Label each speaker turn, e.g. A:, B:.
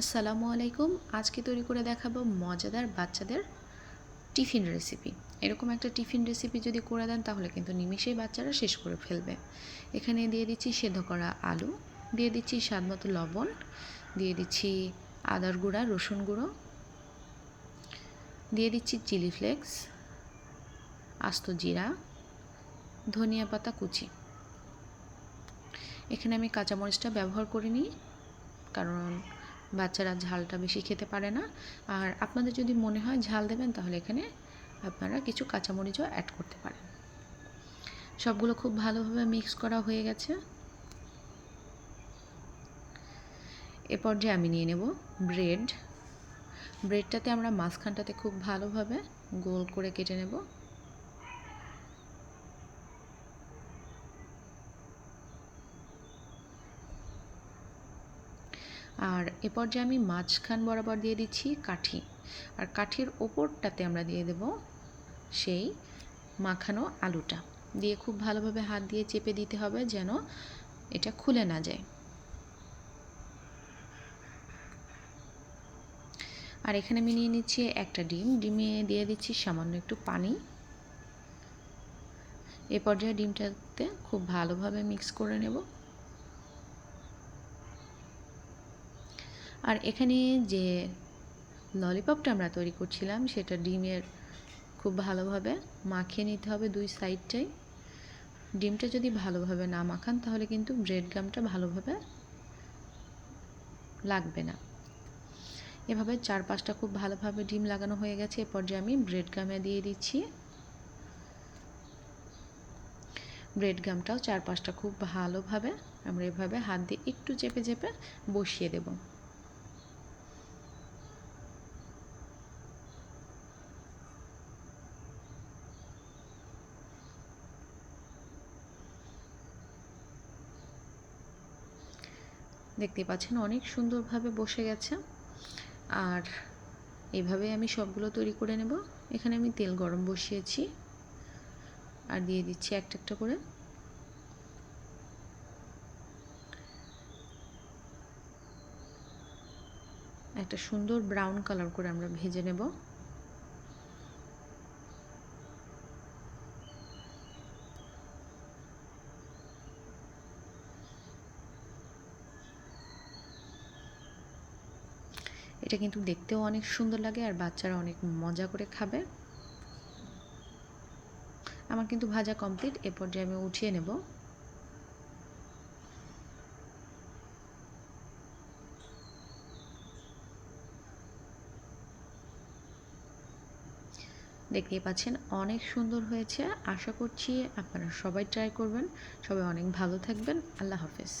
A: আসসালামু আলাইকুম। আজকে তৈরি করে দেখাবো মজাদার বাচ্চাদের টিফিন রেসিপি এরকম একটা টিফিন রেসিপি যদি করে দেন, তাহলে কিন্তু নিমিষেই বাচ্চারা শেষ করে ফেলবে। এখানে দিয়ে দিচ্ছি সেদ্ধ করা আলু, দিয়ে দিচ্ছি স্বাদ মতো লবণ, দিয়ে দিচ্ছি আদার গুঁড়া, রসুন গুঁড়ো, দিয়ে দিচ্ছি চিলি ফ্লেক্স, আস্ত জিরা, ধনিয়া পাতা কুচি। এখানে আমি কাঁচামরিচটা ব্যবহার করিনি, কারণ বাচ্চারা ঝালটা বেশি খেতে পারে না। আর আপনাদের যদি মনে হয় ঝাল দেবেন, তাহলে এখানে আপনারা কিছু কাঁচামরিচও অ্যাড করতে পারেন। সবগুলো খুব ভালোভাবে মিক্স করা হয়ে গেছে। এ পর্যায়ে আমি নিয়ে নেব ব্রেড ব্রেডটাতে আমরা মাঝখানটাতে খুব ভালোভাবে গোল করে কেটে নেব। আর এ পর্যায়ে আমি মাঝখান বরাবর দিয়ে দিচ্ছি কাঠি। আর কাঠির ওপরটাতে আমরা দিয়ে দেব সেই মাখানো আলুটা। দিয়ে খুব ভালোভাবে হাত দিয়ে চেপে দিতে হবে যেন এটা খুলে না যায়। আর এখানে আমি নিয়ে নিচ্ছি একটা ডিম। ডিমে দিয়ে দিচ্ছি সামান্য একটু পানি। এ পর্যায়ে ডিমটাতে খুব ভালোভাবে মিক্স করে নেব। আর এখানে যে ললিপপটা আমরা তৈরি করছিলাম, সেটা ডিমের খুব ভালোভাবে মাখিয়ে নিতে হবে দুই সাইডটাই। ডিমটা যদি ভালোভাবে না মাখান, তাহলে কিন্তু ব্রেড গামটা ভালোভাবে লাগবে না। এভাবে চার পাঁচটা খুব ভালোভাবে ডিম লাগানো হয়ে গেছে, এ পর্যায়ে আমি ব্রেড গামে দিয়ে দিচ্ছি। ব্রেড গামটাও চার পাঁচটা খুব ভালোভাবে আমরা এভাবে হাত দিয়ে একটু চেপে চেপে বসিয়ে দেবো। দেখতে পাচ্ছেন অনেক সুন্দরভাবে বসে গেছে। আর এভাবে আমি সবগুলো তৈরি করে নেব। এখানে আমি তেল গরম বসিয়েছি। আর দিয়ে দিচ্ছি একটা একটা করে। একটা সুন্দর ব্রাউন কালার করে আমরা ভেজে নেব। এটা কিন্তু দেখতেও অনেক সুন্দর লাগে আর বাচ্চারা অনেক মজা করে খাবে। আমার কিন্তু ভাজা কমপ্লিট এ পর্যায়ে আমি উঠিয়ে নেব। দেখতেই পাচ্ছেন অনেক সুন্দর হয়েছে, আশা করছি আপনারা সবাই ট্রাই করবেন। সবাই অনেক ভালো থাকবেন। আল্লাহ হাফেজ।